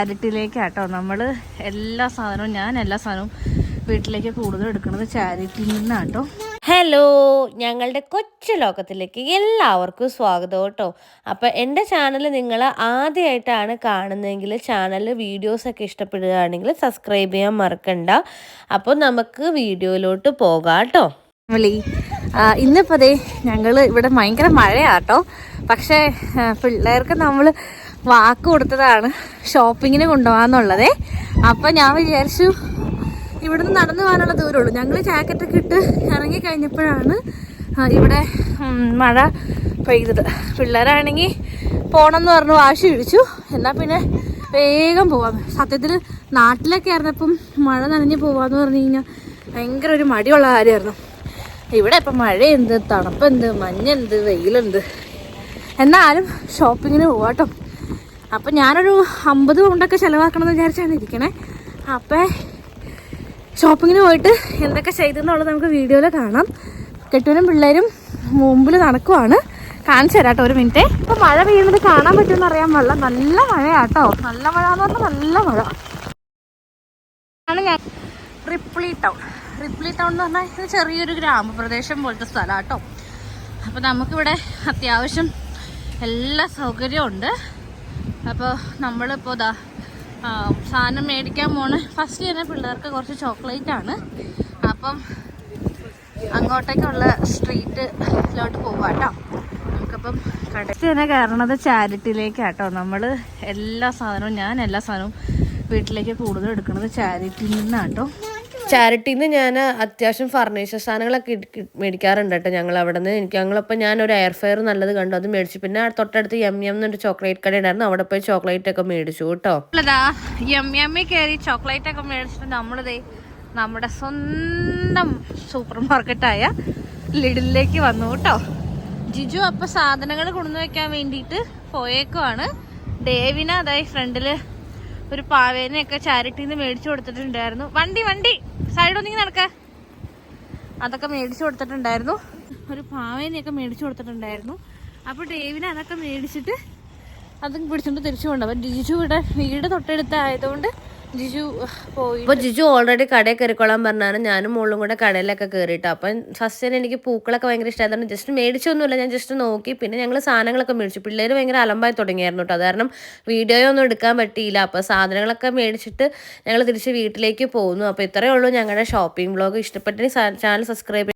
ചാരിറ്റിയിലേക്കാട്ടോ. നമ്മൾ എല്ലാ സാധനവും ഞാൻ എല്ലാ സാധനവും വീട്ടിലേക്ക് കൂടുതൽ എടുക്കുന്നത് ചാരിറ്റിയിൽ നിന്നാട്ടോ. ഹലോ ഞങ്ങളുടെ കൊച്ചു ലോകത്തിലേക്ക് എല്ലാവർക്കും സ്വാഗതം കേട്ടോ. അപ്പോൾ എന്റെ ചാനൽ നിങ്ങൾ ആദ്യമായിട്ടാണ് കാണുന്നതെങ്കിൽ ചാനൽ വീഡിയോസൊക്കെ ഇഷ്ടപ്പെടുകയാണെങ്കിൽ സബ്സ്ക്രൈബ് ചെയ്യാൻ മറക്കണ്ട. അപ്പോൾ നമുക്ക് വീഡിയോയിലോട്ട് പോകാം കേട്ടോ. വിളി. ഇന്നിപ്പോൾ ദേ ഞങ്ങൾ ഇവിടെ ഭയങ്കര മഴയാട്ടോ. പക്ഷേ പിള്ളേർക്ക് നമ്മൾ വാക്ക് കൊടുത്തതാണ്. ഷോപ്പിങ്ങിന് കൊണ്ടുപോകാന്നുള്ളതേ. അപ്പം ഞാൻ വിചാരിച്ചു ഇവിടുന്ന് നടന്നു പോകാനുള്ള ദൂരമുള്ളൂ. ഞങ്ങൾ ജാക്കറ്റൊക്കെ ഇട്ട് ഇറങ്ങി കഴിഞ്ഞപ്പോഴാണ് ഇവിടെ മഴ പെയ്തത്. പിള്ളേരാണെങ്കിൽ പോണമെന്ന് പറഞ്ഞ് വാശി പിടിച്ചു. എന്നാൽ പിന്നെ വേഗം പോവാം. സത്യത്തിൽ നാട്ടിലൊക്കെ ആയിരുന്നപ്പം മഴ നനഞ്ഞ് പോവാന്ന് പറഞ്ഞു കഴിഞ്ഞാൽ ഭയങ്കര ഒരു മടിയുള്ള കാര്യമായിരുന്നു. ഇവിടെ ഇപ്പം മഴയുണ്ട് തണുപ്പുണ്ട് മഞ്ഞുണ്ട് വെയിലുണ്ട്. എന്നാലും ഷോപ്പിങ്ങിന് പോവാട്ടോ. അപ്പം ഞാനൊരു അമ്പത് പൗണ്ടൊക്കെ ചിലവാക്കണമെന്ന് വിചാരിച്ചാണ് ഇരിക്കണേ. അപ്പം ഷോപ്പിങ്ങിന് പോയിട്ട് എന്തൊക്കെ ചെയ്തെന്നുള്ളത് നമുക്ക് വീഡിയോയിൽ കാണാം. കെട്ടൂരും പിള്ളേരും മുമ്പിൽ നടക്കുവാണ്. കാണിച്ചു തരാം കേട്ടോ ഒരു മിനിറ്റ്. ഇപ്പം മഴ പെയ്യുന്നത് കാണാൻ പറ്റുമെന്ന് അറിയാൻ പാടില്ല നല്ല മഴയാട്ടോ. നല്ല മഴ എന്ന് പറഞ്ഞാൽ നല്ല മഴ. ആണ് ഞാൻ റിപ്ലി ടൗൺ. റിപ്ലി ടൗൺ എന്ന് പറഞ്ഞാൽ ചെറിയൊരു ഗ്രാമപ്രദേശം പോലത്തെ സ്ഥലം കേട്ടോ അപ്പോൾ നമുക്കിവിടെ അത്യാവശ്യം എല്ലാ സൗകര്യവും ഉണ്ട്. അപ്പോൾ നമ്മളിപ്പോൾ ഇതാ സാധനം മേടിക്കാൻ പോണ. ഫസ്റ്റ് തന്നെ പിള്ളേർക്ക് കുറച്ച് ചോക്ലേറ്റ് ആണ്. അപ്പം അങ്ങോട്ടേക്കുള്ള സ്ട്രീറ്റിലോട്ട് പോവാം കേട്ടോ നമുക്കപ്പം കടയ്ക്ക് തന്നെ കയറണത് ചാരിറ്റിയിലേക്കാട്ടോ. നമ്മൾ എല്ലാ സാധനവും ഞാൻ എല്ലാ സാധനവും വീട്ടിലേക്ക് കൂടുതൽ എടുക്കുന്നത് ചാരിറ്റിയിൽ നിന്നാട്ടോ. ചാരിറ്റിയിൽ നിന്ന് ഞാൻ അത്യാവശ്യം ഫർണിച്ചർ സാധനങ്ങളൊക്കെ മേടിക്കാറുണ്ട് കേട്ടോ ഞങ്ങൾ അവിടെ നിന്ന് എനിക്ക് ഞങ്ങളപ്പോൾ ഒരു എയർ ഫെയർ നല്ലത് കണ്ടു. അത് മേടിച്ചു. പിന്നെ തൊട്ടടുത്ത് എം എം എന്നൊരു ചോക്ലേറ്റ് കട ഉണ്ടായിരുന്നു. അവിടെ പോയി ചോക്ലേറ്റ് ഒക്കെ മേടിച്ചു കേട്ടോ. എം എം എ കയറി ചോക്ലേറ്റ് ഒക്കെ മേടിച്ചിട്ട് നമ്മളിതേ നമ്മുടെ സ്വന്തം സൂപ്പർ മാർക്കറ്റായ ലിഡിലേക്ക് വന്നു കേട്ടോ. ജിജു അപ്പൊ സാധനങ്ങൾ കൊണ്ടുവന്ന് വെക്കാൻ വേണ്ടിയിട്ട് പോയേക്കുവാണ്. ഡേവിന അതായത് ഫ്രണ്ടിൽ ഒരു പാവേനെയൊക്കെ ചാരിറ്റിയിൽ നിന്ന് മേടിച്ചു കൊടുത്തിട്ടുണ്ടായിരുന്നു. വണ്ടി വണ്ടി സൈഡൊന്നിങ്ങി നടക്ക. അതൊക്കെ മേടിച്ചു കൊടുത്തിട്ടുണ്ടായിരുന്നു. ഒരു പാവേനെയൊക്കെ മേടിച്ചു കൊടുത്തിട്ടുണ്ടായിരുന്നു. അപ്പോൾ ഡേവിനെ അതൊക്കെ മേടിച്ചിട്ട് അതും പിടിച്ചോണ്ട് തിരിച്ചു കൊണ്ടുപോകും ജിജു ഇവിടെ വീട് തൊട്ടടുത്തായതുകൊണ്ട് ജിജു പോയി. അപ്പോൾ ജിജു ഓൾറെഡി കടയിൽ കയറിക്കോളാൻ പറഞ്ഞാണ്. ഞാനും മോളും കൂടെ കടയിലൊക്കെ കയറിയിട്ട്. അപ്പം ഫസ്റ്റ് തന്നെ എനിക്ക് പൂക്കളൊക്കെ ഭയങ്കര ഇഷ്ടമായിരുന്നു ജസ്റ്റ് മേടിച്ചൊന്നുമില്ല. ഞാൻ ജസ്റ്റ് നോക്കി. പിന്നെ ഞങ്ങൾ സാധനങ്ങളൊക്കെ മേടിച്ചു. പിള്ളേർ ഭയങ്കര അലമ്പായി തുടങ്ങിയായിരുന്നു കേട്ടോ അത് കാരണം വീഡിയോ ഒന്നും എടുക്കാൻ പറ്റിയില്ല. അപ്പോൾ സാധനങ്ങളൊക്കെ മേടിച്ചിട്ട് ഞങ്ങൾ തിരിച്ച് വീട്ടിലേക്ക് പോകുന്നു. അപ്പോൾ ഇത്രയേ ഉള്ളൂ ഞങ്ങളുടെ ഷോപ്പിംഗ് ബ്ലോഗ് ഇഷ്ടപ്പെട്ടെങ്കിൽ ചാനൽ സബ്സ്ക്രൈബ്